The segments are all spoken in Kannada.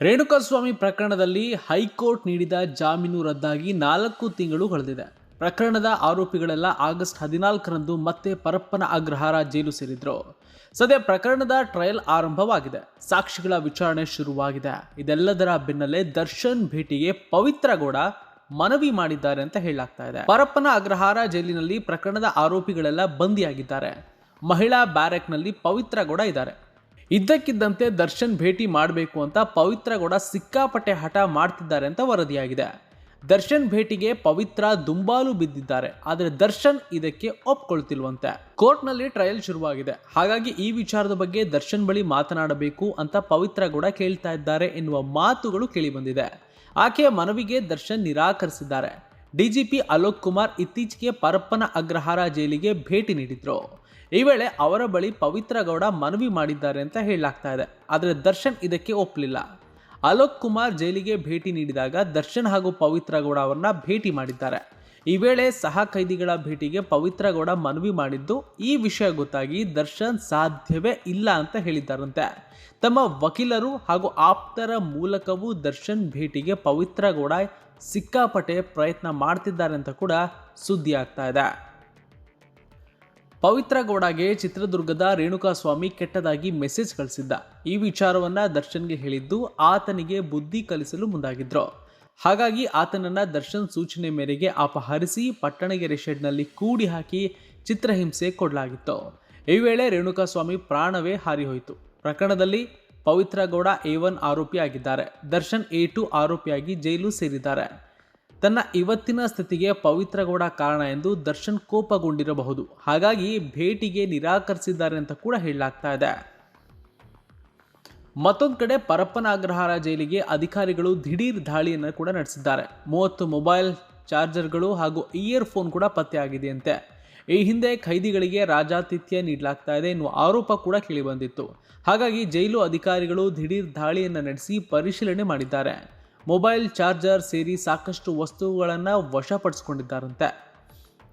ರೇಣುಕಾಸ್ವಾಮಿ ಪ್ರಕರಣದಲ್ಲಿ ಹೈಕೋರ್ಟ್ ನೀಡಿದ ಜಾಮೀನು ರದ್ದಾಗಿ ನಾಲ್ಕು ತಿಂಗಳು ಕಳೆದಿದೆ. ಪ್ರಕರಣದ ಆರೋಪಿಗಳೆಲ್ಲ ಆಗಸ್ಟ್ ಹದಿನಾಲ್ಕರಂದು ಮತ್ತೆ ಪರಪ್ಪನ ಅಗ್ರಹಾರ ಜೈಲು ಸೇರಿದ್ರು. ಸದ್ಯ ಪ್ರಕರಣದ ಟ್ರಯಲ್ ಆರಂಭವಾಗಿದೆ. ಸಾಕ್ಷಿಗಳ ವಿಚಾರಣೆ ಶುರುವಾಗಿದೆ. ಇದೆಲ್ಲದರ ಬೆನ್ನಲ್ಲೇ ದರ್ಶನ್ ಭೇಟಿಗೆ ಪವಿತ್ರ ಗೌಡ ಮನವಿ ಮಾಡಿದ್ದಾರೆ ಅಂತ ಹೇಳಲಾಗ್ತಾ ಇದೆ. ಪರಪ್ಪನ ಅಗ್ರಹಾರ ಜೈಲಿನಲ್ಲಿ ಪ್ರಕರಣದ ಆರೋಪಿಗಳೆಲ್ಲ ಬಂದಿಯಾಗಿದ್ದಾರೆ. ಮಹಿಳಾ ಬ್ಯಾರೆಕ್ನಲ್ಲಿ ಪವಿತ್ರ ಗೌಡ ಇದ್ದಾರೆ. ಇದ್ದಕ್ಕಿದ್ದಂತೆ ದರ್ಶನ್ ಭೇಟಿ ಮಾಡಬೇಕು ಅಂತ ಪವಿತ್ರ ಗೌಡ ಸಿಕ್ಕಾಪಟ್ಟೆ ಹಠ ಮಾಡ್ತಿದ್ದಾರೆ ಅಂತ ವರದಿಯಾಗಿದೆ. ದರ್ಶನ್ ಭೇಟಿಗೆ ಪವಿತ್ರ ದುಂಬಾಲು ಬಿದ್ದಿದ್ದಾರೆ. ಆದರೆ ದರ್ಶನ್ ಇದಕ್ಕೆ ಒಪ್ಕೊಳ್ತಿಲ್ವಂತೆ. ಕೋರ್ಟ್ನಲ್ಲಿ ಟ್ರಯಲ್ ಶುರುವಾಗಿದೆ. ಹಾಗಾಗಿ ಈ ವಿಚಾರದ ಬಗ್ಗೆ ದರ್ಶನ್ ಬಳಿ ಮಾತನಾಡಬೇಕು ಅಂತ ಪವಿತ್ರ ಗೌಡ ಕೇಳ್ತಾ ಇದ್ದಾರೆ ಎನ್ನುವ ಮಾತುಗಳು ಕೇಳಿಬಂದಿದೆ. ಆಕೆಯ ಮನವಿಗೆ ದರ್ಶನ್ ನಿರಾಕರಿಸಿದ್ದಾರೆ. ಡಿಜಿಪಿ ಅಲೋಕ್ ಕುಮಾರ್ ಇತ್ತೀಚೆಗೆ ಪರಪ್ಪನ ಅಗ್ರಹಾರ ಜೈಲಿಗೆ ಭೇಟಿ ನೀಡಿದ್ರು. ಈ ವೇಳೆ ಅವರ ಬಳಿ ಪವಿತ್ರ ಗೌಡ ಮನವಿ ಮಾಡಿದ್ದಾರೆ ಅಂತ ಹೇಳಲಾಗ್ತಾ ಇದೆ. ಆದರೆ ದರ್ಶನ್ ಇದಕ್ಕೆ ಒಪ್ಪಲಿಲ್ಲ. ಅಲೋಕ್ ಕುಮಾರ್ ಜೈಲಿಗೆ ಭೇಟಿ ನೀಡಿದಾಗ ದರ್ಶನ್ ಹಾಗೂ ಪವಿತ್ರ ಗೌಡ ಅವರನ್ನ ಭೇಟಿ ಮಾಡಿದ್ದಾರೆ. ಈ ವೇಳೆ ಸಹ ಕೈದಿಗಳ ಭೇಟಿಗೆ ಪವಿತ್ರ ಗೌಡ ಮನವಿ ಮಾಡಿದ್ದು ಈ ವಿಷಯ ಗೊತ್ತಾಗಿ ದರ್ಶನ್ ಸಾಧ್ಯವೇ ಇಲ್ಲ ಅಂತ ಹೇಳಿದ್ದಾರಂತೆ. ತಮ್ಮ ವಕೀಲರು ಹಾಗೂ ಆಪ್ತರ ಮೂಲಕವೂ ದರ್ಶನ್ ಭೇಟಿಗೆ ಪವಿತ್ರ ಗೌಡ ಸಿಕ್ಕಾಪಟ್ಟೆ ಪ್ರಯತ್ನ ಮಾಡ್ತಿದ್ದಾರೆ ಅಂತ ಕೂಡ ಸುದ್ದಿ ಆಗ್ತಾ ಇದೆ. ಪವಿತ್ರ ಗೌಡಗೆ ಚಿತ್ರದುರ್ಗದ ರೇಣುಕಾಸ್ವಾಮಿ ಕೆಟ್ಟದಾಗಿ ಮೆಸೇಜ್ ಕಳಿಸಿದ್ದ. ಈ ವಿಚಾರವನ್ನ ದರ್ಶನ್ಗೆ ಹೇಳಿದ್ದು ಆತನಿಗೆ ಬುದ್ಧಿ ಕಲಿಸಲು ಮುಂದಾಗಿದ್ರು. ಹಾಗಾಗಿ ಆತನನ್ನ ದರ್ಶನ್ ಸೂಚನೆ ಮೇರೆಗೆ ಅಪಹರಿಸಿ ಪಟ್ಟಣಗೆರೆ ಶೆಡ್ನಲ್ಲಿ ಕೂಡಿ ಹಾಕಿ ಚಿತ್ರಹಿಂಸೆ ಕೊಡಲಾಗಿತ್ತು. ಈ ವೇಳೆ ರೇಣುಕಾಸ್ವಾಮಿ ಪ್ರಾಣವೇ ಹಾರಿಹೋಯಿತು. ಪ್ರಕರಣದಲ್ಲಿ ಪವಿತ್ರ ಗೌಡ ಎ ಒನ್ ಆರೋಪಿಯಾಗಿದ್ದಾರೆ. ದರ್ಶನ್ ಎ ಟು ಆರೋಪಿಯಾಗಿ ಜೈಲು ಸೇರಿದ್ದಾರೆ. ತನ್ನ ಇವತ್ತಿನ ಸ್ಥಿತಿಗೆ ಪವಿತ್ರಗೌಡ ಕಾರಣ ಎಂದು ದರ್ಶನ್ ಕೋಪಗೊಂಡಿರಬಹುದು. ಹಾಗಾಗಿ ಭೇಟಿಗೆ ನಿರಾಕರಿಸಿದ್ದಾರೆ ಅಂತ ಕೂಡ ಹೇಳಲಾಗ್ತಾ ಇದೆ. ಮತ್ತೊಂದು ಕಡೆ ಪರಪ್ಪನ ಅಗ್ರಹಾರ ಜೈಲಿಗೆ ಅಧಿಕಾರಿಗಳು ದಿಢೀರ್ ದಾಳಿಯನ್ನು ಕೂಡ ನಡೆಸಿದ್ದಾರೆ. ಮೂವತ್ತು ಮೊಬೈಲ್ ಚಾರ್ಜರ್ಗಳು ಹಾಗೂ ಇಯರ್ ಫೋನ್ ಕೂಡ ಪತ್ತೆಯಾಗಿದೆಯಂತೆ. ಈ ಹಿಂದೆ ಖೈದಿಗಳಿಗೆ ರಾಜಾತಿಥ್ಯ ನೀಡಲಾಗ್ತಾ ಇದೆ ಎನ್ನುವ ಆರೋಪ ಕೂಡ ಕೇಳಿಬಂದಿತ್ತು. ಹಾಗಾಗಿ ಜೈಲು ಅಧಿಕಾರಿಗಳು ದಿಢೀರ್ ದಾಳಿಯನ್ನು ನಡೆಸಿ ಪರಿಶೀಲನೆ ಮಾಡಿದ್ದಾರೆ. ಮೊಬೈಲ್ ಚಾರ್ಜರ್ ಸೇರಿ ಸಾಕಷ್ಟು ವಸ್ತುಗಳನ್ನು ವಶಪಡಿಸಿಕೊಂಡಿದ್ದಾರಂತೆ.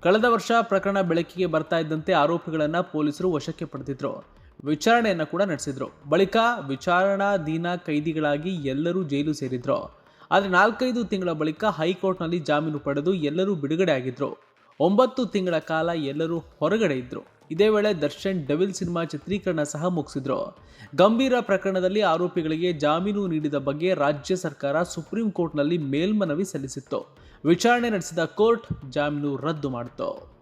ಕಳೆದ ವರ್ಷ ಪ್ರಕರಣ ಬೆಳಕಿಗೆ ಬರ್ತಾ ಇದ್ದಂತೆ ಆರೋಪಿಗಳನ್ನು ಪೊಲೀಸರು ವಶಕ್ಕೆ ಪಡೆದಿದ್ರು. ವಿಚಾರಣೆಯನ್ನು ಕೂಡ ನಡೆಸಿದ್ರು. ಬಳಿಕ ವಿಚಾರಣಾಧೀನ ಕೈದಿಗಳಾಗಿ ಎಲ್ಲರೂ ಜೈಲು ಸೇರಿದ್ರು. ಆದರೆ ನಾಲ್ಕೈದು ತಿಂಗಳ ಬಳಿಕ ಹೈಕೋರ್ಟ್ನಲ್ಲಿ ಜಾಮೀನು ಪಡೆದು ಎಲ್ಲರೂ ಬಿಡುಗಡೆ ಆಗಿದ್ರು. ಒಂಬತ್ತು ತಿಂಗಳ ಕಾಲ ಎಲ್ಲರೂ ಹೊರಗಡೆ ಇದ್ರು. ಇದೇ ವೇಳೆ ದರ್ಶನ್ ಡೆವಿಲ್ ಸಿನಿಮಾ ಚಿತ್ರೀಕರಣ ಸಹ ಮುಗಿಸಿದ್ರು. ಗಂಭೀರ ಪ್ರಕರಣದಲ್ಲಿ ಆರೋಪಿಗಳಿಗೆ ಜಾಮೀನು ನೀಡಿದ ಬಗ್ಗೆ ರಾಜ್ಯ ಸರ್ಕಾರ ಸುಪ್ರೀಂ ಕೋರ್ಟ್ನಲ್ಲಿ ಮೇಲ್ಮನವಿ ಸಲ್ಲಿಸಿತ್ತು. ವಿಚಾರಣೆ ನಡೆಸಿದ ಕೋರ್ಟ್ ಜಾಮೀನು ರದ್ದು ಮಾಡಿತು